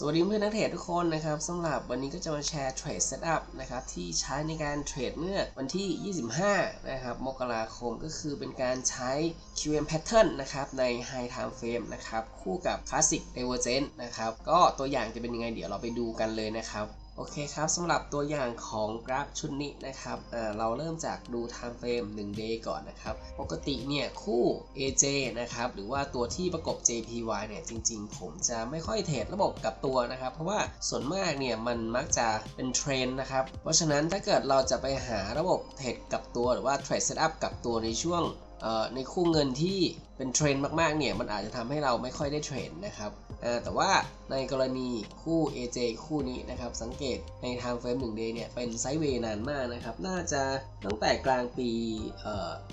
สวัสดีเพื่อนนักเทรดทุกคนนะครับสำหรับวันนี้ก็จะมาแชร์เทรดเซตอัพนะครับที่ใช้ในการเทรดเมื่อวันที่ 25 นะครับมกราคมก็คือเป็นการใช้ QM pattern นะครับใน High Time Frame นะครับคู่กับ Classic Divergence นะครับก็ตัวอย่างจะเป็นยังไงเดี๋ยวเราไปดูกันเลยนะครับ โอเคครับสำหรับตัวอย่างของกราฟชุดนี้นะครับเราเริ่มจากดู time frame 1 day ก่อนนะครับ ปกติเนี่ยคู่ AJ นะครับหรือว่าตัวที่ประกบ JPY เนี่ยจริงๆ ผมจะไม่ค่อยเทรดระบบกับตัวนะครับ เพราะว่าส่วนมากเนี่ยมันมักจะเป็นเทรนนะครับ เพราะฉะนั้นถ้าเกิดเราจะไปหาระบบเทรดกับตัวหรือว่าเทรดเซตอัพกับตัวในช่วงในคู่เงินที่ เป็นเทรนด์มากๆเนี่ยมันอาจจะทำให้เราไม่ค่อยได้เทรดนะครับแต่ว่าในกรณีคู่ AJ คู่นี้นะครับ สังเกตใน time frame 1 day เนี่ยเป็นไซด์เวย์นานมากนะครับ น่าจะตั้งแต่กลางปี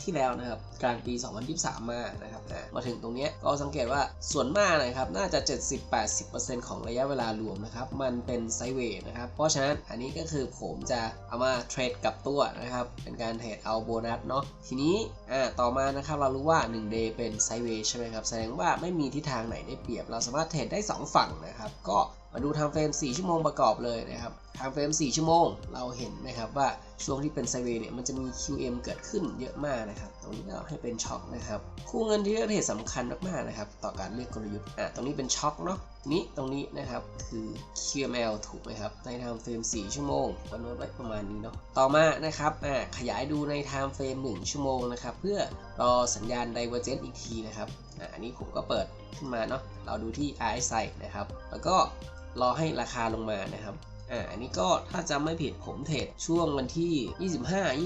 ที่แล้วนะครับ กลางปี 2023 มานะครับมาถึงตรงนี้ก็สังเกตว่าส่วนมากนะครับ น่าจะ 70-80%ของระยะเวลารวมนะครับ มันเป็นไซด์เวย์นะครับ เพราะฉะนั้นอันนี้ก็คือผมจะเอามาเทรดกับตัวนะครับ เป็นการเทรดเอาโบนัสเนาะทีนี้ต่อมานะครับเรารู้ว่า 1 day เป็นไซด์เวย์ใช่ไหมครับ แสดงว่าไม่มีทิศทางไหนได้เปรียบ เราสามารถเทรดได้ 2 ฝั่งนะครับ ก็ มาดูทางเฟรม 4 ชั่วโมงประกอบเลยนะครับทางเฟรม 4 ชั่วโมงเราเห็นนะครับว่าช่วงที่เป็นไซเวย์เนี่ยมันจะมี QM เกิดขึ้นเยอะมากนะครับ ตรงนี้เราให้เป็นช็อคนะครับ คู่เงินที่เลือกเทรดสำคัญมากๆนะครับ ต่อการเลือกกลยุทธ์อะตรงนี้เป็นช็อคเนาะนี้ตรงนี้นะครับคือ QML ถูกไหมครับ ใน time frame 4ชั่วโมงก็โน้ตไว้ประมาณนี้เนาะต่อมานะครับอ่าขยายดูใน time frame 1ชั่วโมงนะครับ เพื่อรอสัญญาณ divergence อีกทีนะครับอ่าอันนี้ผมก็เปิดขึ้นมาเนาะเราดูที่ RSI นะครับ แล้วก็ รอให้ราคาลงมานะครับอ่าอันนี้ก็ถ้าจำไม่ผิดผมเทรดช่วงวันที่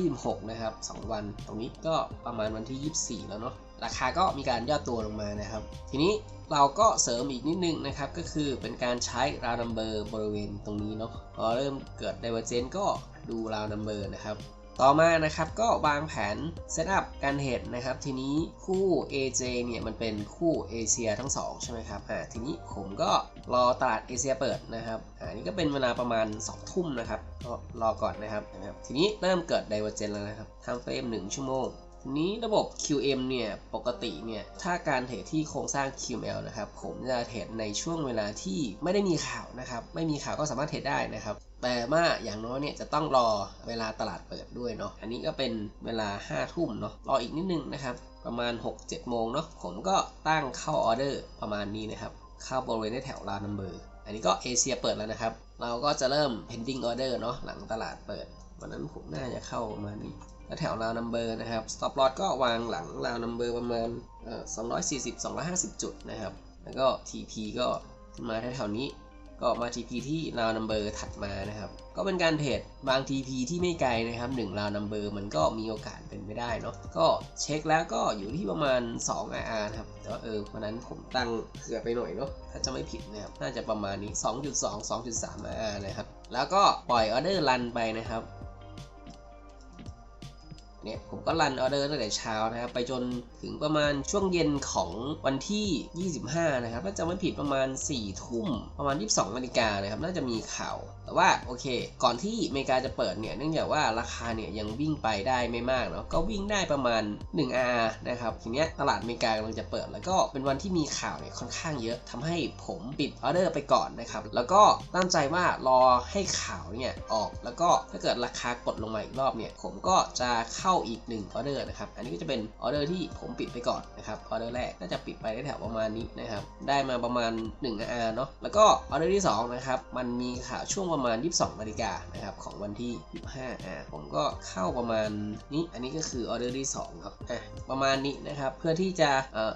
25 26 นะครับ 2 วัน ตรงนี้ก็ประมาณวันที่ 24 แล้วเนาะราคาก็มีการย่อตัวลงมานะครับ ทีนี้เราก็เสริมอีกนิดนึงนะครับ ก็คือเป็นการใช้ราวนัมเบอร์บริเวณตรงนี้เนาะพอเริ่มเกิด divergence ก็ดูราวนัมเบอร์นะครับ ต่อมานะครับก็วางแผนเซตอัพการเหตุนะครับ ทีนี้คู่ AJ เนี่ยมันเป็นคู่เอเชียทั้งสองใช่ไหมครับอ่าทีนี้ผมก็รอตลาดเอเชียเปิดนะครับอ่านี่ก็เป็นเวลาประมาณ 2 ทุ่มนะครับก็รอก่อนนะครับนะครับ ทีนี้เริ่มเกิดไดเวอร์เจนแล้วนะครับทางเฟรม1ชั่วโมง นี้ระบบ QM เนี่ยปกติเนี่ยถ้าการเทรดที่โครงสร้าง QML นะครับผมจะเทรดในช่วงเวลาที่ไม่ได้มีข่าวนะครับไม่มีข่าวก็สามารถเทรดได้นะครับแต่ว่าอย่างน้อยเนี่ยจะต้องรอเวลาตลาดเปิดด้วยเนาะอันนี้ก็เป็นเวลา 5 ทุ่มเนาะรออีกนิดนึงนะครับประมาณ 6-7 โมงเนาะผมก็ตั้งเข้าออเดอร์ประมาณนี้นะครับเข้าบริเวณในแถวราวนัมเบอร์อันนี้ก็เอเชียเปิดแล้วนะครับ เราก็จะเริ่ม pending order เนาะหลังตลาดเปิดวันนั้นผมน่าจะเข้าประมาณนี้ แล้วแถวราวนัมเบอร์นะครับ stop loss ก็วางหลังราวนัมเบอร์ประมาณ 240-250 จุดนะครับ แล้วก็ TP ก็ขึ้นมาแถวๆนี้ก็มา TP ที่ราวนัมเบอร์ถัดมานะครับ ก็เป็นการเทรดบาง TP ที่ไม่ไกลนะครับ1ราวนัมเบอร์มันก็มีโอกาสเป็นไปได้เนาะก็เช็คแล้วก็อยู่ที่ประมาณ2 RR นะครับแต่ว่าเออวันนั้นผมตั้งเผื่อไปหน่อยเนาะถ้าจะไม่ผิดนะครับน่าจะประมาณนี้ 2.2 2.3 RR นะครับ แล้วก็ปล่อยออเดอร์รันไปนะครับ เนี่ยผมก็รันออเดอร์ตั้งแต่เช้านะครับไปจนถึงประมาณช่วงเย็นของวันที่ 25 นะครับถ้าจำไม่ผิดประมาณ 4 ทุ่ม ประมาณ 22นาฬิกานะครับน่าจะมีข่าว แต่ว่าโอเค ก่อนที่อเมริกาจะเปิดเนี่ยเนื่องจากว่าราคาเนี่ยยังวิ่งไปได้ไม่มากเนาะก็วิ่งได้ประมาณ 1 R นะครับทีเนี้ยตลาดอเมริกากำลังจะเปิด แล้วก็เป็นวันที่มีข่าวเนี่ยค่อนข้างเยอะทำให้ผมปิดออเดอร์ไปก่อนนะครับแล้วก็ตั้งใจว่ารอให้ข่าวเนี่ยออกแล้วก็ถ้าเกิดราคากดลงมาอีกรอบเนี่ยผมก็จะเข้าาอีก1ออเดอร์นะครับ อันนี้ก็จะเป็นออเดอร์ที่ผมปิดไปก่อนนะครับ ออเดอร์แรกน่าจะปิดไปได้แถวประมาณนี้นะครับ ได้มาประมาณ1 R เนาะ แล้วก็ออเดอร์ที่2นะครับ มันมีข่าวช่วงประมาณ 22นาฬิกานะครับของวันที่ 25อ่าผมก็เข้าประมาณนี้ อันนี้ก็คือออเดอร์ที่2ครับ อะ ประมาณนี้นะครับ เพื่อที่จะ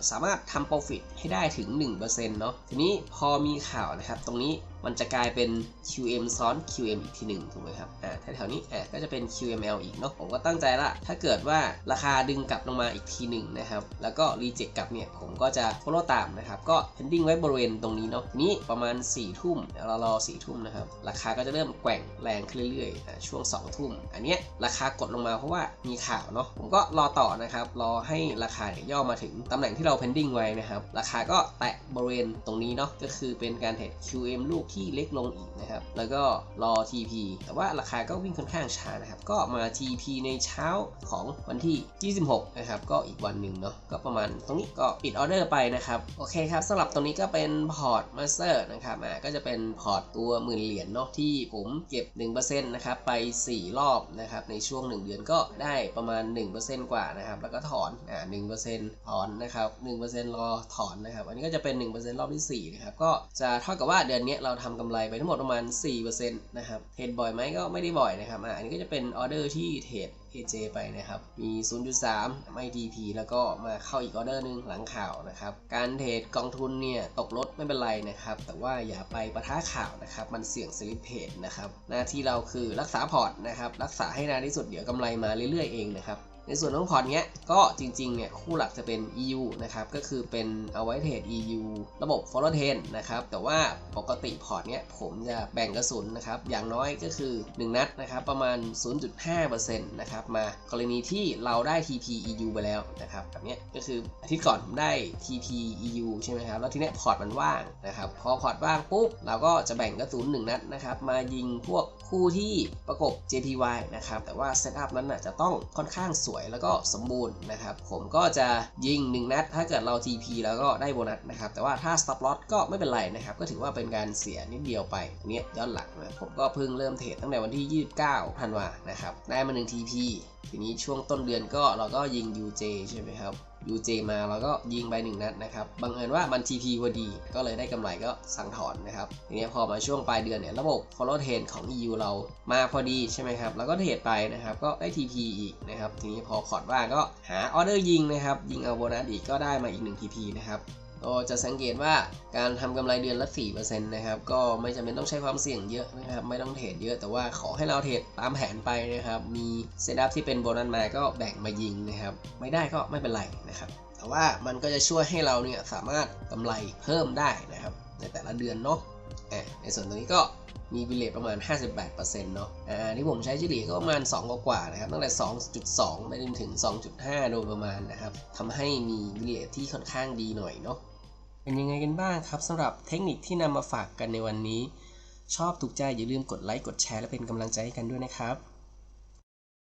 สามารถทำ profit ให้ได้ถึง 1%เนาะ ทีนี้พอมีข่าวนะครับ ตรงนี้ มันจะกลายเป็น QM ซ้อน QM อีกทีหนึ่งถูกไหมครับ อ่าแถวๆนี้อ่าก็จะเป็น QML อีกเนาะ ผมก็ตั้งใจละ ถ้าเกิดว่าราคาดึงกลับลงมาอีกทีหนึ่งนะครับ แล้วก็ reject กลับเนี่ย ผมก็จะ follow ตามนะครับ ก็ pending ไว้บริเวณตรงนี้เนาะ นี้ประมาณ4ทุ่มเรารอ4ทุ่มนะครับ ราคาก็จะเริ่มแกว่งแรงขึ้นเรื่อยๆอ่ช่วง2ทุ่ม อันเนี้ยราคากดลงมาเพราะว่ามีข่าวเนาะ ผมก็รอต่อนะครับ รอให้ราคาเนี่ยย่อมาถึงตำแหน่งที่เรา pending ไว้นะครับ ราคาก็แตะบริเวณตรงนี้เนาะ ก็คือเป็นการเทรด QM ลูกที่เล็กลงอีกนะครับ แล้วก็รอ TP แต่ว่าราคาก็วิ่งค่อนข้างช้านะครับ ก็มา TP ในเช้าของวันที่ 26 นะครับ ก็อีกวันหนึ่งเนาะ ก็ประมาณตรงนี้ก็ปิดออเดอร์ไปนะครับ โอเคครับสำหรับตรงนี้ก็เป็นพอร์ตมาสเตอร์นะครับอ่าก็จะเป็นพอร์ตตัวหมื่นเหรียญเนาะที่ผมเก็บ 1%นะครับ ไป 4 รอบนะครับ ในช่วง 1 เดือนก็ได้ประมาณ 1%กว่านะครับ แล้วก็ถอน อ่า1%ถอนนะครับ 1%รอถอนนะครับ อันนี้ก็จะเป็น 1%รอบที่4นะครับ ก็จะเท่ากับว่าเดือนนี้เราทำกำไรไปทั้งหมดประมาณ 4%นะครับเทรดบ่อยไหมก็ไม่ได้บ่อยนะครับอ่าอันนี้ก็จะเป็นออเดอร์ที่เทรด AJ ไปนะครับ มี 0.3 MITP แล้วก็มาเข้าอีกออเดอร์หนึงหลังข่าวนะครับ การเทรดกองทุนเนี่ยตกลดไม่เป็นไรนะครับ แต่ว่าอย่าไปประท้าข่าวนะครับ มันเสี่ยงสลิปเพจนะครับ หน้าที่เราคือรักษาพอร์ตนะครับ รักษาให้นานที่สุดเดี๋ยวกำไรมาเรื่อยๆเองนะครับ ในส่วนของพอร์ตเนี้ยก็จริงๆเนี่ยคู่หลักจะเป็น EU นะครับก็คือเป็นเอาไว้เทรด EU ระบบ follow trend นะครับแต่ว่าปกติพอร์ตเนี้ยผมจะแบ่งกระสุนนะครับอย่างน้อยก็คือ 1 นัดนะครับประมาณ 0.5%นะครับมากรณีที่เราได้ TP EU ไปแล้วนะครับแบบเนี้ยก็คืออาทิตย์ก่อนผมได้ TP EU ใช่ไหมครับแล้วทีเนี้ยพอร์ตมันว่างนะครับพอพอร์ตว่างปุ๊บเราก็จะแบ่งกระสุน 1 นัดนะครับมายิงพวกคู่ที่ประกบ JPY นะครับแต่ว่าเซตอัพนั้นน่ะจะต้องค่อนข้างสูวยแล้วก็สมบูรณ์นะครับผมก็จะยิง 1 นัด ถ้าเกิดเรา TP แล้วก็ได้โบนัสนะครับแต่ว่าถ้า stop loss ก็ไม่เป็นไรนะครับก็ถือว่าเป็นการเสียนิดเดียวไปอันนี้ย้อนหลังนะผมก็เพิ่งเริ่มเทรดตั้งแต่วันที่ 29ธันวานะครับได้มา1 TP ทีนี้ช่วงต้นเดือนก็เราก็ยิง UJ ใช่ไหมครับ UJ มาเราก็ยิงไปหนึ่งนัดนะครับ บังเอิญว่ามัน TP พอดี ก็เลยได้กำไรก็สั่งถอนนะครับ ทีนี้พอมาช่วงปลายเดือนเนี่ยระบบ follow trend ของ EU เรามาพอดีใช่ไหมครับ แล้วก็เทรดไปนะครับ ก็ได้ TP อีกนะครับ ทีนี้พอพอร์ตว่าก็หาออเดอร์ยิงนะครับ ยิงเอาโบนัสอีกก็ได้มาอีก1 TP นะครับ ก็จะสังเกตว่าการทำกำไรเดือนละ 4%นะครับ ก็ไม่จำเป็นต้องใช้ความเสี่ยงเยอะนะครับ ไม่ต้องเทรดเยอะ แต่ว่าขอให้เราเทรดตามแผนไปนะครับ มีเซตอัพที่เป็นโบนัสมาก็แบ่งมายิงนะครับ ไม่ได้ก็ไม่เป็นไรนะครับ แต่ว่ามันก็จะช่วยให้เราเนี่ยสามารถกำไรเพิ่มได้นะครับ ในแต่ละเดือนเนาะในส่วนตรงนี้ก็มีวิเลตประมาณ 58%เนาะ อ่า ที่ผมใช้เฉลี่ยก็ประมาณ 2 กว่าๆนะครับ ตั้งแต่ 2.2 ไปจนถึง 2.5 โดยประมาณนะครับ ทำให้มีวิเลตที่ค่อนข้างดีหน่อยเนาะ เป็นยังไงกันบ้างครับสำหรับเทคนิคที่นำมาฝากกันในวันนี้ ชอบถูกใจอย่าลืมกดไลค์กดแชร์และเป็นกำลังใจให้กันด้วยนะครับ